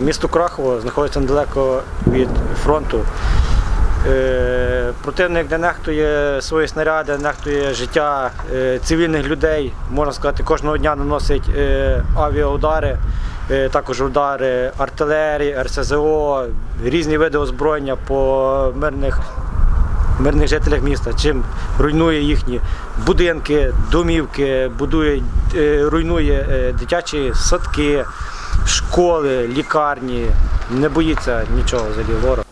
Місто Крахово знаходиться недалеко від фронту. Е, Противник не нехтує свої снаряди, нехтує життя е, цивільних людей. Можна сказати, кожного дня наносить е, авіаудари, е, також удари артилерії, РСЗО, різні види озброєння по мирних мирних жителях міста, чим руйнує їхні будинки, домівки, будує, е, руйнує е, дитячі садки, школи, лікарні. Не боїться нічого взагалі ворог.